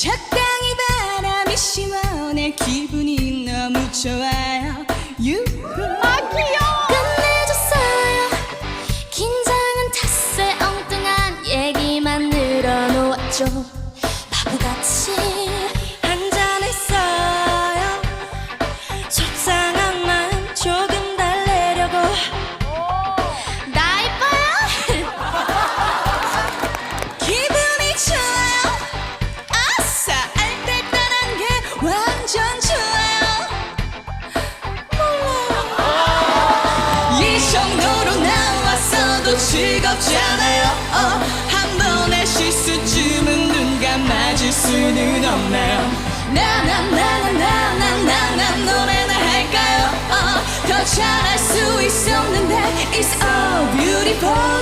적당히 바람이 시원해 기분이 너무 좋아요. 유후 아 귀여워 끝내줬어요. 긴장은 탓에 엉뚱한 얘기만 늘어놓았죠 즐겁잖아요? 어, 한 번의 실수쯤은 눈 감아줄 수는 없나요? 나나나나나나나나 노래나 할까요? 어, 더 잘할 수 있었는데 It's a beautiful